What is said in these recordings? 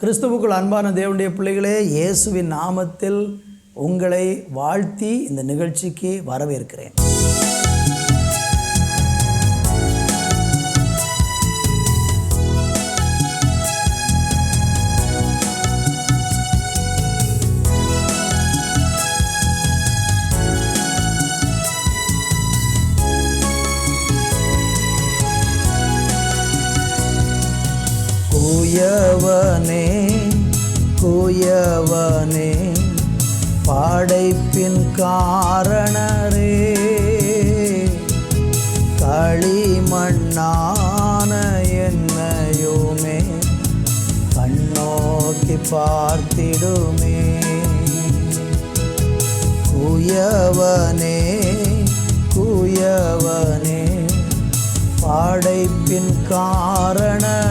கிறிஸ்துவுக்குள் அன்பான தேவனுடைய பிள்ளைகளே இயேசுவின் நாமத்தில் உங்களை வாழ்த்தி இந்த நிகழ்ச்சிக்கு வரவேற்கிறேன். குயவனே பெரியவனே பாடைப்பின் காரணரே. களிமண்ணான என்னையுமே கண்ணோக்கி பார்த்திடுமே. குயவனே குயவனே பாடைப்பின் காரணரே.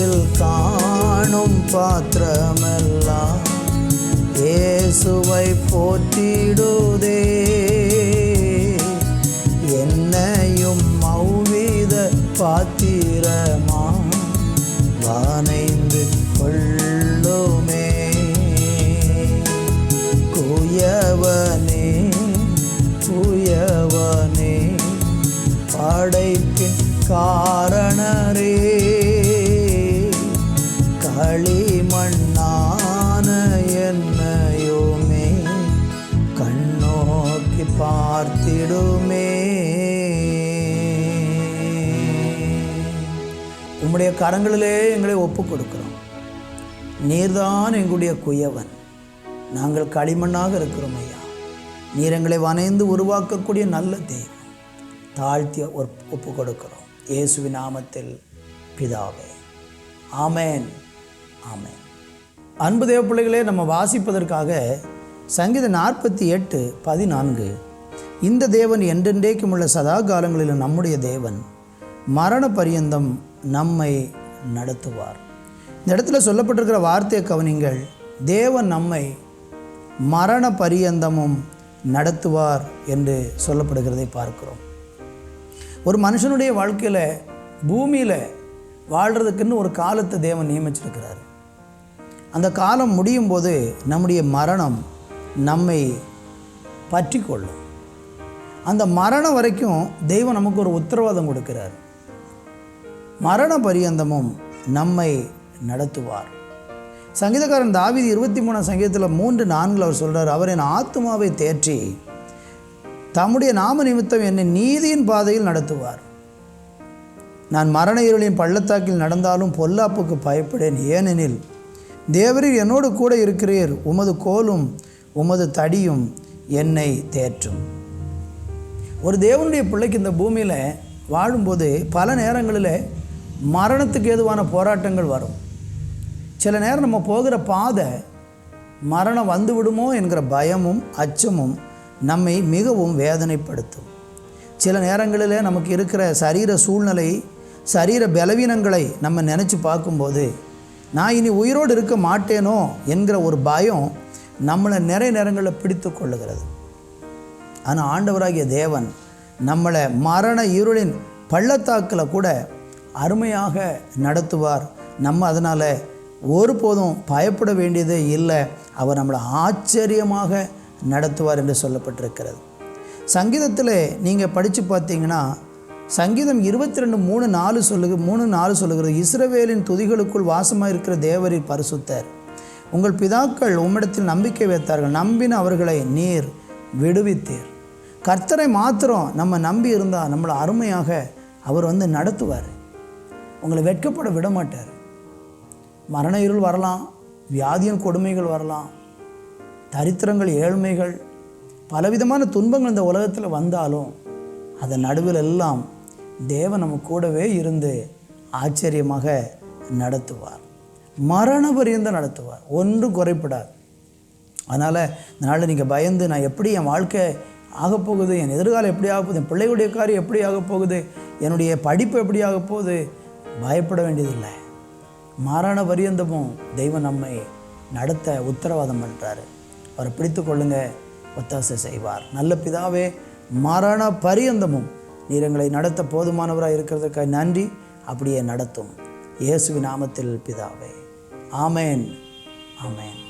உலகத்தில் காணும் பாத்திரமெல்லாம் இயேசுவை போற்றிடுதே. என்னையும் மௌவித பாத்திரமா வானைந்து கொள்ளுமே. குயவனே குயவனே படைப்பின் காரணரே மண்ணான என்னையுமே கண்ணோக்கி பார்த்திடுமே. உம்முடைய கரங்களிலே எங்களை ஒப்புக் கொடுக்கிறோம் நீர்தான் எங்களுடைய குயவன். நாங்கள் களிமண்ணாக இருக்கிறோம் ஐயா. நீர் எங்களை வனைந்து உருவாக்கக்கூடிய நல்ல தெய்வம். தாழ்த்தி ஒப்- ஒப்பு கொடுக்கிறோம் இயேசுவின் நாமத்தில் பிதாவே. ஆமேன். ஆமேன். அன்பு தேவ பிள்ளைகளே நம்ம வாசிப்பதற்காக சங்கீதம் நாற்பத்தி எட்டு பதினான்கு. இந்த தேவன் என்றென்றைக்கும் உள்ள சதா காலங்களிலும் நம்முடைய தேவன் மரண பரியந்தம் நம்மை நடத்துவார். இந்த இடத்துல சொல்லப்பட்டிருக்கிற வார்த்தையை கவனிங்கள். தேவன் நம்மை மரண பரியந்தமும் நடத்துவார் என்று சொல்லப்படுகிறதை பார்க்கிறோம். ஒரு மனுஷனுடைய வாழ்க்கையில் பூமியில் வாழ்கிறதுக்குன்னு ஒரு காலத்தை தேவன் நியமிச்சிருக்கிறார். அந்த காலம் முடியும் போது நம்முடைய மரணம் நம்மை பற்றி கொள்ளும் அந்த மரணம் வரைக்கும் தெய்வம் நமக்கு ஒரு உத்தரவாதம் கொடுக்கிறார். மரண பரியந்தமும் நம்மை நடத்துவார். சங்கீதக்காரன் தாவிதி இருபத்தி மூணாம் சங்கீதத்தில் மூன்று நான்கில் அவர் சொல்கிறார் அவர் என் ஆத்மாவை தேற்றி தம்முடைய நாம நிமித்தம் என்னை நீதியின் பாதையில் நடத்துவார். நான் மரண இருளின் பள்ளத்தாக்கில் நடந்தாலும் பொல்லாப்புக்கு பயப்படேன். ஏனெனில் தேவரீர் என்னோடு கூட இருக்கிறீர். உமது கோலும் உமது தடியும் என்னை தேற்றும். ஒரு தேவனுடைய பிள்ளைக்கு இந்த பூமியில் வாழும்போது பல நேரங்களில் மரணத்துக்கு ஏதுவான போராட்டங்கள் வரும். சில நேரம் நம்ம போகிற பாதை மரணம் வந்து விடுமோ என்கிற பயமும் அச்சமும் நம்மை மிகவும் வேதனைப்படுத்தும். சில நேரங்களில் நமக்கு இருக்கிற சரீர சூழ்நிலை சரீர பலவீனங்களை நம்ம நினச்சி பார்க்கும்போது நான் இனி உயிரோடு இருக்க மாட்டேனோ என்கிற ஒரு பயம் நம்மளை நிறைய நேரங்களில் பிடித்து கொள்ளுகிறது. ஆனால் ஆண்டவராகிய தேவன் நம்மளை மரண இருளின் பள்ளத்தாக்கில் கூட அருமையாக நடத்துவார். நம்ம அதனால் ஒருபோதும் பயப்பட வேண்டியதே இல்லை. அவர் நம்மளை ஆச்சரியமாக நடத்துவார் என்று சொல்லப்பட்டிருக்கிறது. சங்கீதத்தில் நீங்கள் படித்து பார்த்தீங்கன்னா சங்கீதம் இருபத்தி ரெண்டு மூணு நாலு சொல்லுக மூணு நாலு சொல்லுகிறது இஸ்ரவேலின் துதிகளுக்குள் வாசமாக இருக்கிற தேவரின் பரிசுத்தர். உங்கள் பிதாக்கள் உம்மிடத்தில் நம்பிக்கை வைத்தார்கள் நம்பின அவர்களை நீர் விடுவித்தீர். கர்த்தரை மாத்திரம் நம்ம நம்பி இருந்தால் நம்மளை அருமையாக அவர் வந்து நடத்துவார். உங்களை வெட்கப்பட விட மாட்டார் மரண இருள் வரலாம் வியாதியின் கொடுமைகள் வரலாம் தரித்திரங்கள் ஏழ்மைகள் பலவிதமான துன்பங்கள் இந்த உலகத்தில் வந்தாலும் அதன் நடுவில் எல்லாம் தேவன் நம்ம கூடவே இருந்து ஆச்சரியமாக நடத்துவார். மரண பரியந்தம் நடத்துவார். ஒன்றும் குறைப்படாது. அதனால் இந்த நாளில் நீங்கள் பயந்து நான் எப்படி என் வாழ்க்கை ஆகப்போகுது என் எதிர்காலம் எப்படி ஆகப்போகுது என் பிள்ளைகளுடைய காரியம் எப்படி ஆகப்போகுது என்னுடைய படிப்பு எப்படி ஆகப்போகுது பயப்பட வேண்டியதில்லை. மரண பரியந்தமும் தெய்வம் நம்மை நடத்த உத்தரவாதம் பண்ணுறாரு அவரை பிடித்து கொள்ளுங்க ஒத்தாசை செய்வார். நல்ல பிதாவே மரண பரியந்தமும் நீர் எங்களை நடத்த போதுமானவராக இருக்கிறதுக்காக நன்றி. அப்படியே நடத்தும். இயேசுவின் நாமத்தில் பிதாவே. ஆமேன். ஆமேன்.